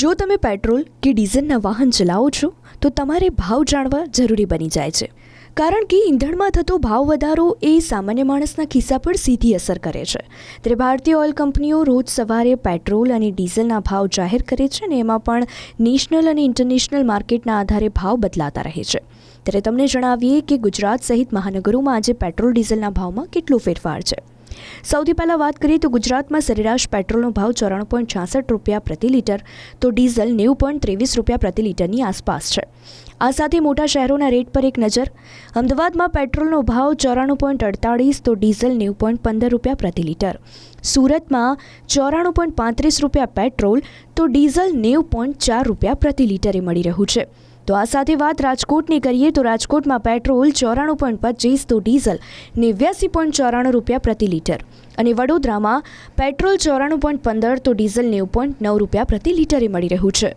જો તમે પેટ્રોલ કે ડીઝલના વાહન ચલાવો છો, તો તમારે ભાવ જાણવા જરૂરી બની જાય છે. કારણ કે ઈંધણમાં થતો ભાવ વધારો એ સામાન્ય માણસના ખિસ્સા પર સીધી અસર કરે છે. ત્યારે ભારતીય ઓઇલ કંપનીઓ રોજ સવારે પેટ્રોલ અને ડીઝલના ભાવ જાહેર કરે છે અને એમાં પણ નેશનલ અને ઇન્ટરનેશનલ માર્કેટના આધારે ભાવ બદલાતા રહે છે. ત્યારે તમને જણાવીએ કે ગુજરાત સહિત મહાનગરોમાં આજે પેટ્રોલ ડીઝલના ભાવમાં કેટલો ફેરફાર છે. સૌથી પહેલાં વાત કરીએ તો ગુજરાતમાં સરેરાશ પેટ્રોલનો ભાવ ચોરાણું પોઈન્ટ છાસઠ રૂપિયા પ્રતિ લીટર, તો ડીઝલ નેવું પોઈન્ટ ત્રેવીસ રૂપિયા પ્રતિ લીટરની આસપાસ છે. આ સાથે મોટા શહેરોના રેટ પર એક નજર, અમદાવાદમાં પેટ્રોલનો ભાવ ચોરાણું પોઈન્ટ અડતાળીસ, તો ડીઝલ નેવું પોઈન્ટ પંદર રૂપિયા પ્રતિ લીટર. સુરતમાં ચોરાણું પોઈન્ટ પાંત્રીસ રૂપિયા પેટ્રોલ, તો ડીઝલ નેવું પોઈન્ટ ચાર રૂપિયા પ્રતિ લીટરે મળી રહ્યું છે. તો આ સાથે વાત રાજકોટની કરીએ તો રાજકોટમાં પેટ્રોલ ચોરાણું પોઈન્ટ પચીસ તો ડીઝલ નેવ્યાસી પોઈન્ટ ચોરાણું રૂપિયા પ્રતિ લીટર. અને વડોદરામાં પેટ્રોલ ચોરાણું પોઈન્ટ પંદર તો ડીઝલ નેવું પોઈન્ટ નવ રૂપિયા પ્રતિ લીટરે મળી રહ્યું છે.